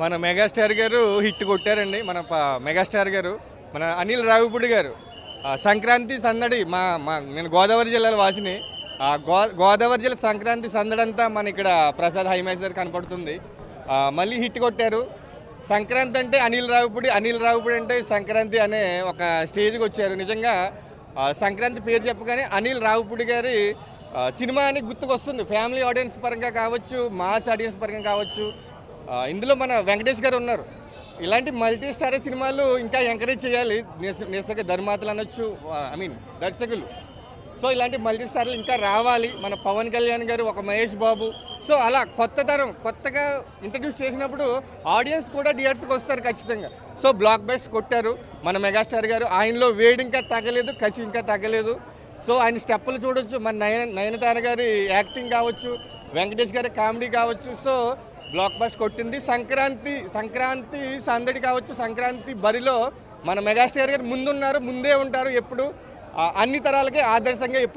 మన మెగాస్టార్ గారు హిట్ కొట్టారండి. మన మెగాస్టార్ గారు మన అనిల్ రావిపూడి గారు. సంక్రాంతి సందడి మా మా నేను గోదావరి జిల్లాలో వాసిని. గో గోదావరి జిల్లా సంక్రాంతి సందడి అంతా మన ఇక్కడ ప్రసాద్ హైమేస్ గారు కనపడుతుంది. మళ్ళీ హిట్ కొట్టారు. సంక్రాంతి అంటే అనిల్ రావిపూడి అనిల్ రావిపూడి అంటే సంక్రాంతి అనే ఒక స్టేజ్కి వచ్చారు. నిజంగా సంక్రాంతి పేరు చెప్పగానే అనిల్ రావిపూడి గారి సినిమా అని గుర్తుకొస్తుంది. ఫ్యామిలీ ఆడియన్స్ పరంగా కావచ్చు మాస్ ఆడియన్స్ పరంగా కావచ్చు ఇందులో మన వెంకటేష్ గారు ఉన్నారు. ఇలాంటి మల్టీ స్టార్ సినిమాలు ఇంకా ఎంకరేజ్ చేయాలి. నిజ- ధర్మాతలు అనొచ్చు ఐ మీన్ దర్శకులు. సో ఇలాంటి మల్టీ స్టార్లు ఇంకా రావాలి. మన పవన్ కళ్యాణ్ గారు ఒక మహేష్ బాబు. సో అలా కొత్త తరం కొత్తగా ఇంట్రడ్యూస్ చేసినప్పుడు ఆడియన్స్ కూడా థియేటర్స్కి వస్తారు ఖచ్చితంగా. సో బ్లాక్ బెస్ట్ కొట్టారు. మన మెగాస్టార్ గారు ఆయనలో వేడి ఇంకా తగ్గలేదు కసి ఇంకా తగ్గలేదు. సో ఆయన స్టెప్పులు చూడొచ్చు. మన నయన నయనతార గారి యాక్టింగ్ కావచ్చు వెంకటేష్ గారి కామెడీ కావచ్చు. సో బ్లాక్ బస్ట్ కొట్టింది. సంక్రాంతి సంక్రాంతి సందడి కావచ్చు సంక్రాంతి బరిలో మన మెగాస్టార్ గారు ముందున్నారు ముందే ఉంటారు ఎప్పుడు. అన్ని తరాలకే ఆదర్శంగా ఎప్పుడు